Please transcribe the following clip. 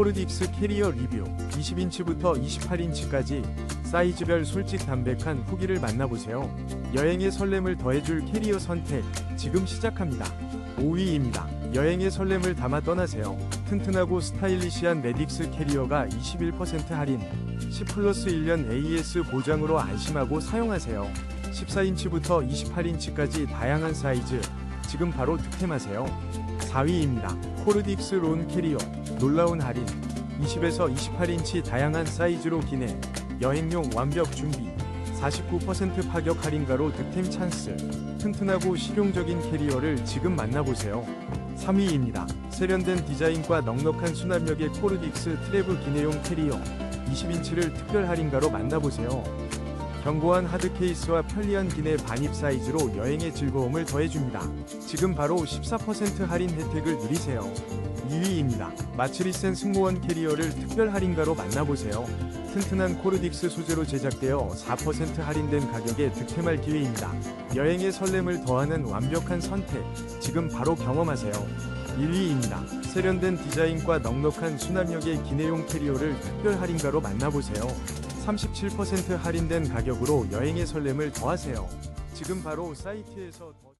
코르딕스 캐리어 리뷰 20인치부터 28인치까지 사이즈별 솔직 담백한 후기를 만나보세요. 여행의 설렘을 더해줄 캐리어 선택 지금 시작합니다. 5위입니다. 여행의 설렘을 담아 떠나세요. 튼튼하고 스타일리시한 메딕스 캐리어가 21% 할인 10 플러스 1년 AS 보장으로 안심하고 사용하세요. 14인치부터 28인치까지 다양한 사이즈 지금 바로 득템하세요. 4위입니다. 코르딕스 론 캐리어 놀라운 할인 20에서 28인치 다양한 사이즈로 기내 여행용 완벽 준비 49% 파격 할인가로 득템 찬스 튼튼하고 실용적인 캐리어를 지금 만나보세요 3위입니다 세련된 디자인과 넉넉한 수납력의 코르딕스 트래블 기내용 캐리어 20인치를 특별 할인가로 만나보세요 견고한 하드 케이스와 편리한 기내 반입 사이즈로 여행의 즐거움을 더해줍니다. 지금 바로 14% 할인 혜택을 누리세요. 2위입니다. 마츠리센 승무원 캐리어를 특별 할인가로 만나보세요. 튼튼한 코르딕스 소재로 제작되어 4% 할인된 가격에 득템할 기회입니다. 여행의 설렘을 더하는 완벽한 선택, 지금 바로 경험하세요. 1위입니다. 세련된 디자인과 넉넉한 수납력의 기내용 캐리어를 특별 할인가로 만나보세요. 37% 할인된 가격으로 여행의 설렘을 더하세요. 지금 바로 사이트에서 더...